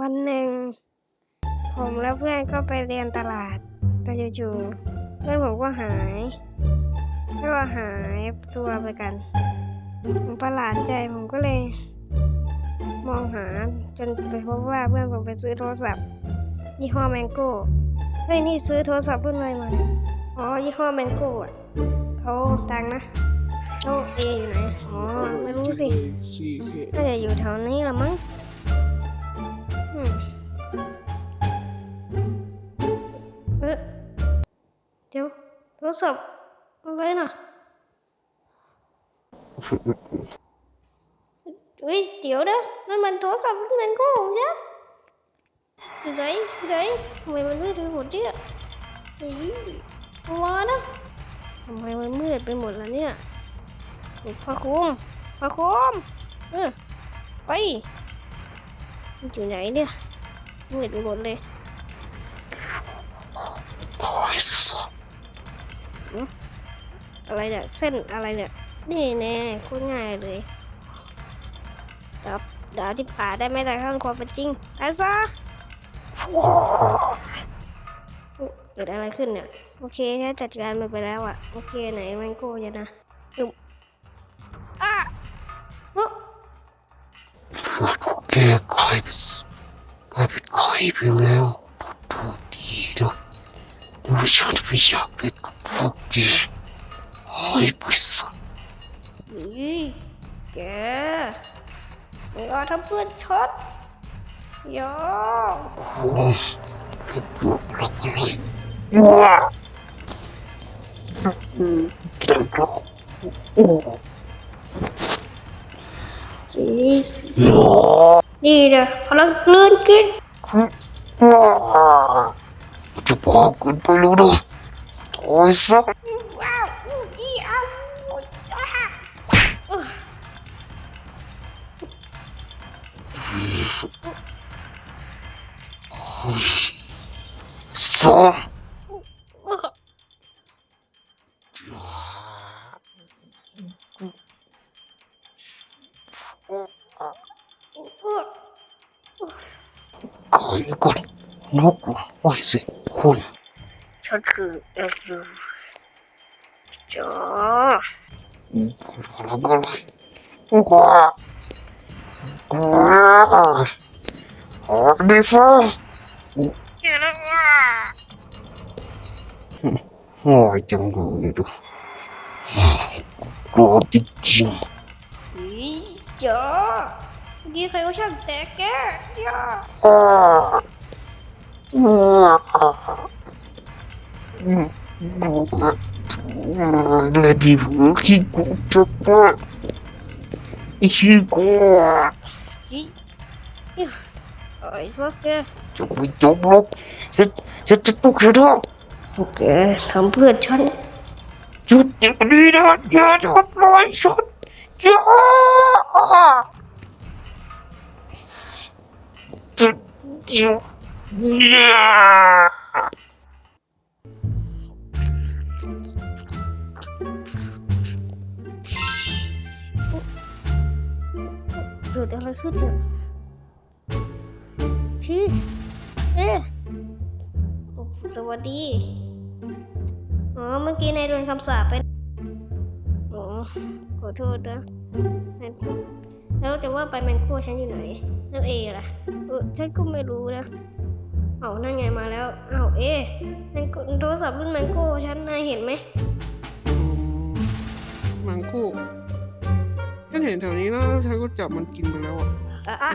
วันหนึ่ง ผมและเพื่อนก็ไปเรียนตลาดแต่จู่ๆเพื่อนผมก็หายแล้วก็หายตัวไปกัน ผมประหลาดใจผมก็เลย มองหาจนไปพบว่าเพื่อนผมไปซื้อโทรศัพท์ยี่ห้อแมงโก้เฮ้ยนี่ซื้อโทรศัพท์รุ่นอะไรมาเนี่ยอ๋อยี่ห้อแมงโก้อะเขาดังนะแล้วเออยู่ไหนอ๋อไม่รู้สิสี่เคน่าจะอยู่แถวนี้ละมั้งอืม เอ๊ะเดี๋ยวโทรศัพท์อะไรนะเฮ้ยเดี๋ยวนะนั่นมันโทรศัพท์รุ่นแมงโก้ใช่อยู่ไหนอยู่ไหนทำไมมันมืดไปหมดเนี่ยอีว้านะทำไมมันมืดไปหมดแล่ะเนี่ยพระคุมพระคุมเออไป อยู่ไหนเนี่ยมืดไปหมดเลยตายซะอะไรเนี่ยเส้นอะไรเนี่ยนี่แน่โคตรง่ายเลยดับดาวที่ผ่าได้ไม่แต่ข้างความเป็นจริงตายซะอุ๊ยเกิดอะไรขึ้นเนี่ย โอเคแค่จัดการมันไปแล้วอะโอเคไหนแมงโก้จะนะ พื่อนพวกแกกลายเป็นกลายเป็นใครไปแล้วพูดดีนะว่าฉันไม่อยากเล่นกับพวกแกหายไปซะนี่แกไม่เอาทำเพื่อนช็อตยอมโอ้ยเป็นพวกรักอะไรว้าเด็กเราโอ้นี่ย นี่เดี๋ยวพลังกลืนกินจะบอกกันไปแล้วนะตายซะว้าวอีอ้าวอ่าเอ้อ ขออยู่ก่อนนกไว้สิคุณฉันคือเอลูจอแล้วก็เลยว้าว้าออกดิซะเจอแล้วว่าโอ้ยจังเลยดูกลัวจริงอีจอเมื่อ กี้ใครก็ช่างแตกแกจอๆอ้าเลยพี่ผู้ขี้กูจะปะขี้กูอีอิ๊วไอ้สักแกจะไม่จบหรอกฉันฉันจะต้องชนะพวกแกทำเพื่อนฉันหยุดเดี๋ยวนี้นะอย่าทำร้ายฉันอย่า เดี๋ยวอย่าเกิดอะไรขึ้นเนี่ยที่เอ๊ะโอ้สวัสดี อ๋อ เมื่อกี้นายโดนคำสาปไปอ๋อขอโทษนะ แล้วจะว่าไปแมงโก้ฉันอยู่ไหน แล้วเอล่ะเออฉันก็ไม่รู้นะเอานั่นไงมาแล้วเอาเอแมงโก้โทรศัพท์รุ่นแมงโก้ฉันนายเห็นไหมมังคุฉันเห็นแถวนี้แล้วฉันก็จับมันกินไปแล้วอะ อะอะ